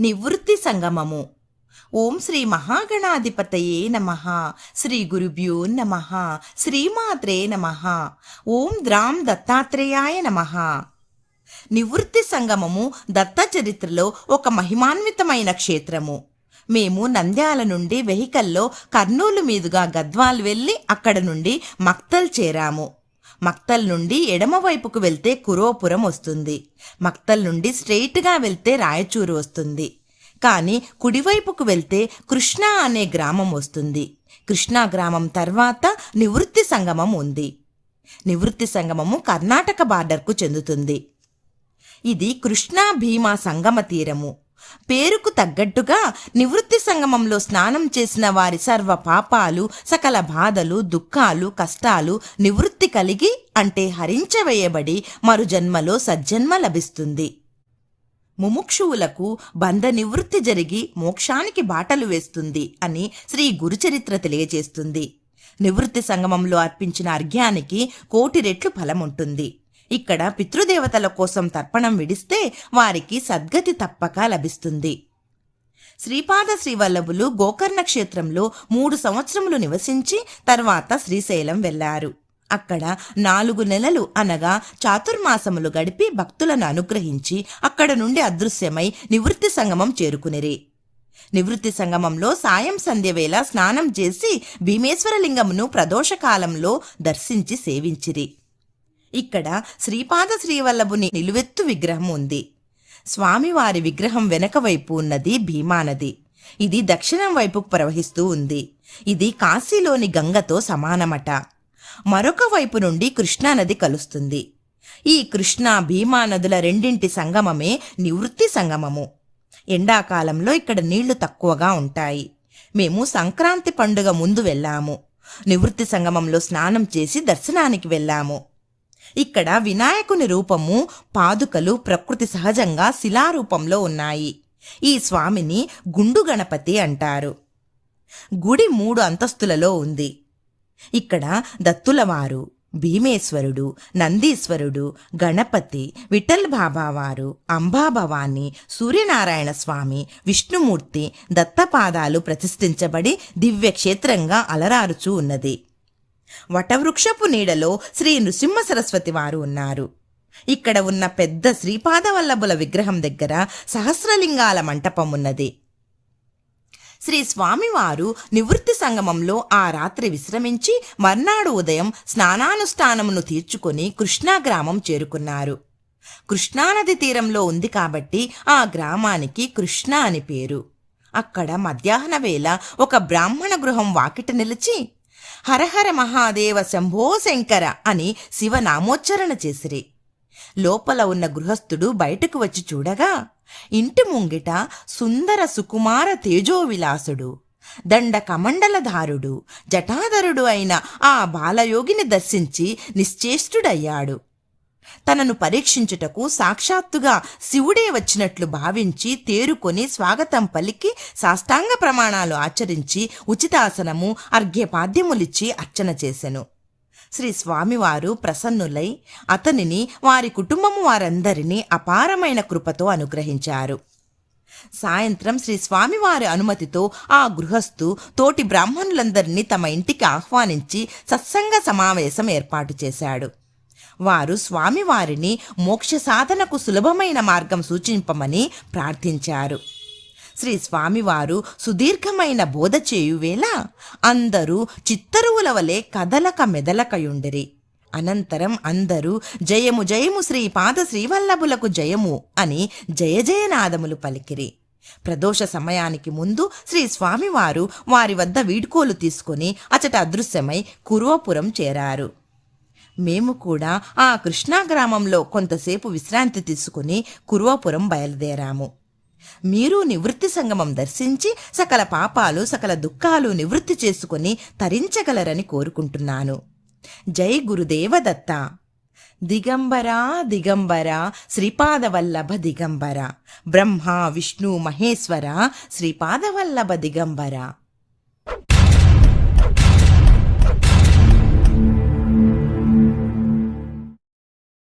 నివృత్తి సంగమము. ఓం శ్రీ మహాగణాధిపతయే నమ. శ్రీ గురుభ్యో నమ. శ్రీమాత్రే నమ. ఓం ద్రాం దత్తాత్రేయాయ నమ. నివృత్తి సంగమము దత్త చరిత్రలో ఒక మహిమాన్వితమైన క్షేత్రము. మేము నంద్యాల నుండి వెహికల్లో కర్నూలు మీదుగా గద్వాల్ వెళ్ళి అక్కడ నుండి మక్తల్ చేరాము. మక్తల్ నుండి ఎడమవైపుకు వెళ్తే కురోపురం వస్తుంది. మక్తల్ నుండి స్ట్రెయిట్గా వెళ్తే రాయచూరు వస్తుంది. కానీ కుడివైపుకు వెళ్తే కృష్ణా అనే గ్రామం వస్తుంది. కృష్ణా గ్రామం తర్వాత నివృత్తి సంగమం ఉంది. నివృత్తి సంగమము కర్ణాటక బార్డర్కు చెందుతుంది. ఇది కృష్ణా భీమా సంగమ తీరము. పేరుకు తగ్గట్టుగా నివృత్తి సంగమంలో స్నానం చేసిన వారి సర్వ పాపాలు సకల బాధలు దుఃఖాలు కష్టాలు నివృత్తి కలిగి అంటే హరించవేయబడి మరు జన్మలో సజ్జన్మ లభిస్తుంది. ముముక్షువులకు బంధ నివృత్తి జరిగి మోక్షానికి బాటలు వేస్తుంది అని శ్రీ గురుచరిత్ర తెలియజేస్తుంది. నివృత్తి సంగమంలో అర్పించిన అర్ఘ్యానికి కోటి రెట్లు ఫలముంటుంది. ఇక్కడ పితృదేవతల కోసం తర్పణం విడిస్తే వారికి సద్గతి తప్పక లభిస్తుంది. శ్రీపాద శ్రీవల్లభులు గోకర్ణ క్షేత్రంలో మూడు సంవత్సరములు నివసించి తర్వాత శ్రీశైలం వెళ్ళారు అక్కడ నాలుగు నెలలు అనగా చాతుర్మాసములు గడిపి భక్తులను అనుగ్రహించి అక్కడ నుండి అదృశ్యమై నివృత్తి సంగమం చేరుకునిరి. నివృత్తి సంగమంలో సాయం సంధ్య వేళ స్నానం చేసి భీమేశ్వరలింగమును ప్రదోషకాలంలో దర్శించి సేవించిరి. ఇక్కడ శ్రీపాద శ్రీవల్లభుని నిలువెత్తు విగ్రహం ఉంది. స్వామివారి విగ్రహం వెనక వైపు ఉన్నది భీమానది ఇది దక్షిణం వైపుకు ప్రవహిస్తూ ఉంది. ఇది కాశీలోని గంగతో సమానమట. మరొక వైపు నుండి కృష్ణానది కలుస్తుంది. ఈ కృష్ణా భీమా నదుల రెండింటి సంగమమే నివృత్తి సంగమము. ఎండాకాలంలో ఇక్కడ నీళ్ళు తక్కువగా ఉంటాయి. మేము సంక్రాంతి పండుగ ముందు వెళ్ళాము. నివృత్తి సంగమంలో స్నానం చేసి దర్శనానికి వెళ్ళాము. ఇక్కడ వినాయకుని రూపము పాదుకలు ప్రకృతి సహజంగా శిలారూపంలో ఉన్నాయి. ఈ స్వామిని గుండు గణపతి అంటారు. గుడి మూడు అంతస్తులలో ఉంది. ఇక్కడ దత్తులవారు భీమేశ్వరుడు నందీశ్వరుడు గణపతి విఠల్ బాబావారు అంబాభవాని సూర్యనారాయణ స్వామి విష్ణుమూర్తి దత్తపాదాలు ప్రతిష్ఠించబడి దివ్యక్షేత్రంగా అలరారుచూ ఉన్నది. వటవృక్షపు నీడలో శ్రీ నృసింహ సరస్వతి వారు ఉన్నారు. ఇక్కడ ఉన్న పెద్ద శ్రీపాదవల్లభుల విగ్రహం దగ్గర సహస్రలింగాల మంటపం ఉన్నది. శ్రీ స్వామివారు నివృత్తి సంగమంలో ఆ రాత్రి విశ్రమించి మర్నాడు ఉదయం స్నానానుష్ఠానమును తీర్చుకొని కృష్ణా గ్రామం చేరుకున్నారు. కృష్ణానది తీరంలో ఉంది కాబట్టి ఆ గ్రామానికి కృష్ణ అని పేరు. అక్కడ మధ్యాహ్న వేళ ఒక బ్రాహ్మణ గృహం వాకిట నిలిచి హరహర మహాదేవ శంభో శంకర అని శివనామోచ్చరణ చేసిరి. లోపల ఉన్న గృహస్థుడు బయటకు వచ్చి చూడగా ఇంటి ముంగిట సుందర సుకుమార తేజోవిలాసుడు దండ కమండలధారుడు జటాధరుడు అయిన ఆ బాలయోగిని దర్శించి నిశ్చేష్టుడయ్యాడు. తనను పరీక్షించుటకు సాక్షాత్తుగా శివుడే వచ్చినట్లు భావించి తేరుకొని స్వాగతం పలికి సాష్టాంగ ప్రమాణాలు ఆచరించి ఉచితాసనము అర్ఘ్యపాద్యములిచ్చి అర్చన చేసెను. శ్రీ స్వామివారు ప్రసన్నులై అతనిని వారి కుటుంబము వారందరినీ అపారమైన కృపతో అనుగ్రహించారు. సాయంత్రం శ్రీ స్వామివారి అనుమతితో ఆ గృహస్థు తోటి బ్రాహ్మణులందరినీ తమ ఇంటికి ఆహ్వానించి సత్సంగ సమావేశం ఏర్పాటు చేశాడు. వారు స్వామివారిని మోక్ష సాధనకు సులభమైన మార్గం సూచింపమని ప్రార్థించారు. శ్రీ స్వామివారు సుదీర్ఘమైన బోధ చేయువేళ అందరూ చిత్తరువుల వలె కదలక మెదలకయుండిరి. అనంతరం అందరూ జయము జయము శ్రీ పాద శ్రీవల్లభులకు జయము అని జయ జయనాదములు పలికిరి. ప్రదోష సమయానికి ముందు శ్రీ స్వామివారు వారి వద్ద వీడ్కోలు తీసుకొని అచట అదృశ్యమై కురువపురం చేరారు. మేము కూడా ఆ కృష్ణా గ్రామంలో కొంతసేపు విశ్రాంతి తీసుకుని కురువాపురం బయలుదేరాము. మీరు నివృత్తి సంగమం దర్శించి సకల పాపాలు సకల దుఃఖాలు నివృత్తి చేసుకుని తరించగలరని కోరుకుంటున్నాను. జై గురుదేవ దత్త దిగంబరా దిగంబర శ్రీపాదవల్లభ దిగంబర. బ్రహ్మ విష్ణు మహేశ్వర శ్రీపాదవల్లభ దిగంబర.